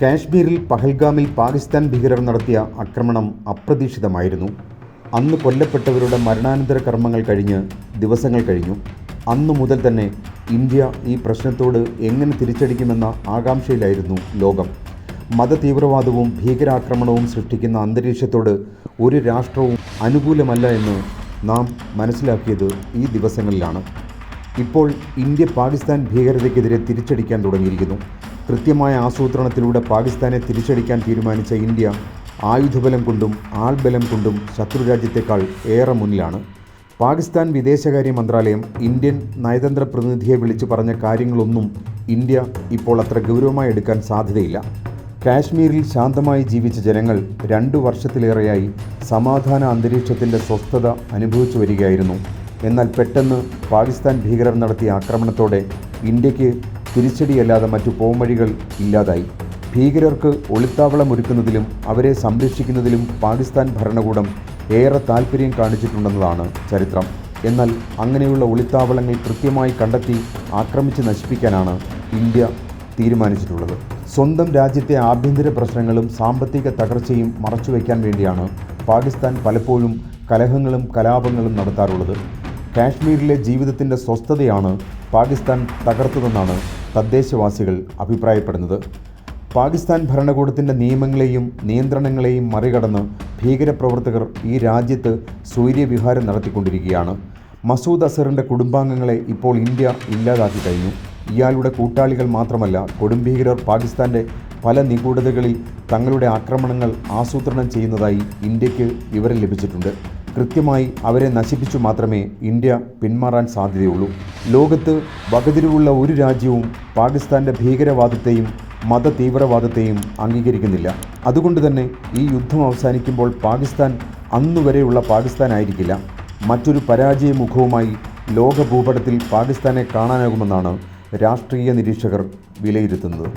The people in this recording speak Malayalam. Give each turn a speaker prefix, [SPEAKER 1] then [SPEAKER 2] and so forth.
[SPEAKER 1] കാശ്മീരിൽ പഹൽഗാമിൽ പാകിസ്ഥാൻ ഭീകരർ നടത്തിയ ആക്രമണം അപ്രതീക്ഷിതമായിരുന്നു അന്ന് കൊല്ലപ്പെട്ടവരുടെ മരണാനന്തര കർമ്മങ്ങൾ കഴിഞ്ഞ് ദിവസങ്ങൾ കഴിഞ്ഞു അന്നു മുതൽ തന്നെ ഇന്ത്യ ഈ പ്രശ്നത്തോട് എങ്ങനെ തിരിച്ചടിക്കുമെന്ന ആകാംക്ഷയിലായിരുന്നു ലോകം മതതീവ്രവാദവും ഭീകരാക്രമണവും സൃഷ്ടിക്കുന്ന അന്തരീക്ഷത്തോട് ഒരു രാഷ്ട്രവും അനുകൂലമല്ല എന്ന് നാം മനസ്സിലാക്കിയത് ഈ ദിവസങ്ങളിലാണ് ഇപ്പോൾ ഇന്ത്യ പാകിസ്ഥാൻ ഭീകരതയ്ക്കെതിരെ തിരിച്ചടിക്കാൻ തുടങ്ങിയിരിക്കുന്നു കൃത്യമായ ആസൂത്രണത്തിലൂടെ പാകിസ്ഥാനെ തിരിച്ചടിക്കാൻ തീരുമാനിച്ച ഇന്ത്യ ആയുധബലം കൊണ്ടും ആൾബലം കൊണ്ടും ശത്രുരാജ്യത്തെക്കാൾ ഏറെ മുന്നിലാണ് പാകിസ്ഥാൻ വിദേശകാര്യ മന്ത്രാലയം ഇന്ത്യൻ നയതന്ത്ര പ്രതിനിധിയെ വിളിച്ചു പറഞ്ഞ കാര്യങ്ങളൊന്നും ഇന്ത്യ ഇപ്പോൾ അത്ര ഗൗരവമായി എടുക്കാൻ സാധ്യതയില്ല കാശ്മീരിൽ ശാന്തമായി ജീവിച്ച ജനങ്ങൾ രണ്ടു വർഷത്തിലേറെയായി സമാധാന അന്തരീക്ഷത്തിൻ്റെ സ്വസ്ഥത അനുഭവിച്ചു വരികയായിരുന്നു എന്നാൽ പെട്ടെന്ന് പാകിസ്ഥാൻ ഭീകരർ നടത്തിയ ആക്രമണത്തോടെ ഇന്ത്യക്ക് തിരിച്ചടിയല്ലാതെ മറ്റു പോംവഴികൾ ഇല്ലാതായി ഭീകരർക്ക് ഒളിത്താവളമൊരുക്കുന്നതിലും അവരെ സംരക്ഷിക്കുന്നതിലും പാകിസ്ഥാൻ ഭരണകൂടം ഏറെ താല്പര്യം കാണിച്ചിട്ടുണ്ടെന്നതാണ് ചരിത്രം എന്നാൽ അങ്ങനെയുള്ള ഒളിത്താവളങ്ങൾ കൃത്യമായി കണ്ടെത്തി ആക്രമിച്ച് നശിപ്പിക്കാനാണ് ഇന്ത്യ തീരുമാനിച്ചിട്ടുള്ളത് സ്വന്തം രാജ്യത്തെ ആഭ്യന്തര പ്രശ്നങ്ങളും സാമ്പത്തിക തകർച്ചയും മറച്ചുവെക്കാൻ വേണ്ടിയാണ് പാകിസ്ഥാൻ പലപ്പോഴും കലഹങ്ങളും കലാപങ്ങളും നടത്താറുള്ളത് കാശ്മീരിലെ ജീവിതത്തിൻ്റെ സ്വസ്ഥതയാണ് പാകിസ്ഥാൻ തകർത്തതെന്നാണ് തദ്ദേശവാസികൾ അഭിപ്രായപ്പെടുന്നത് പാകിസ്ഥാൻ ഭരണകൂടത്തിൻ്റെ നിയമങ്ങളെയും നിയന്ത്രണങ്ങളെയും മറികടന്ന് ഭീകരപ്രവർത്തകർ ഈ രാജ്യത്ത് സൂര്യവിഹാരം നടത്തിക്കൊണ്ടിരിക്കുകയാണ് മസൂദ് അസറിൻ്റെ കുടുംബാംഗങ്ങളെ ഇപ്പോൾ ഇന്ത്യ ഇല്ലാതാക്കി കഴിഞ്ഞു ഇയാളുടെ കൂട്ടാളികൾ മാത്രമല്ല കൊടുംഭീകരർ പാകിസ്ഥാൻ്റെ പല നിഗൂഢതകളിൽ തങ്ങളുടെ ആക്രമണങ്ങൾ ആസൂത്രണം ചെയ്യുന്നതായി ഇന്ത്യക്ക് വിവരം ലഭിച്ചിട്ടുണ്ട് കൃത്യമായി അവരെ നശിപ്പിച്ചു മാത്രമേ ഇന്ത്യ പിന്മാറാൻ സാധ്യതയുള്ളൂ ലോകത്ത് വകതിരിവുള്ള ഒരു രാജ്യവും പാകിസ്ഥാൻ്റെ ഭീകരവാദത്തെയും മത തീവ്രവാദത്തെയും അംഗീകരിക്കുന്നില്ല അതുകൊണ്ട് തന്നെ ഈ യുദ്ധം അവസാനിക്കുമ്പോൾ പാകിസ്ഥാൻ അന്നുവരെയുള്ള പാകിസ്ഥാനായിരിക്കില്ല മറ്റൊരു പരാജയ മുഖവുമായി ലോക ഭൂപടത്തിൽ പാകിസ്ഥാനെ കാണാനാകുമെന്നാണ് രാഷ്ട്രീയ നിരീക്ഷകർ വിലയിരുത്തുന്നത്